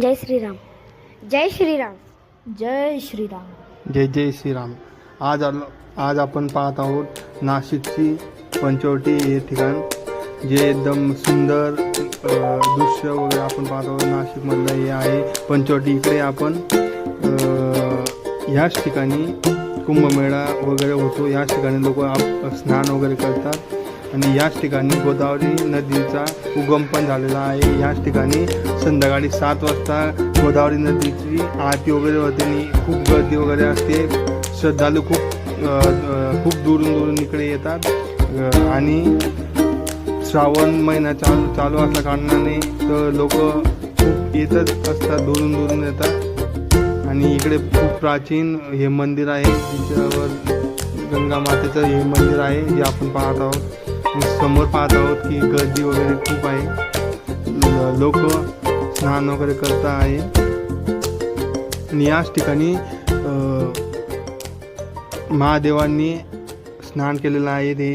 जय श्रीराम। जय श्रीराम। जय श्रीराम। जय जय श्रीराम। आज आलो आज आपण पाहत आहोत नाशिकची पंचवटी हे ठिकाण जे एकदम सुंदर दृश्य वगैरे आपण पाहत आहोत. नाशिकमधलं हे आहे पंचवटी. इकडे आपण ह्याच ठिकाणी कुंभमेळा वगैरे होतो. याच ठिकाणी लोक स्नान वगैरे करतात. आणि याच ठिकाणी गोदावरी नदीचा उगम पण झालेला आहे. याच ठिकाणी संध्याकाळी सात वाजता गोदावरी नदीची आरती वगैरे होते आणि खूप गर्दी वगैरे असते. श्रद्धालू खूप खूप दुरून दुरून इकडे येतात. आणि श्रावण महिना चालू चालू असल्या कारणाने तर लोक खूप येतच असतात दुरून दुरून येतात. आणि इकडे खूप प्राचीन हे मंदिर आहे. तिच्यावर गंगा मातेचं हे मंदिर आहे जे आपण पाहत आहोत. समोर पाहत आहोत की गर्दी वगैरे खूप आहे. लोक स्नान वगैरे करत आहे. आणि याच ठिकाणी अ, महादेवांनी स्नान केलेलं आहे. ते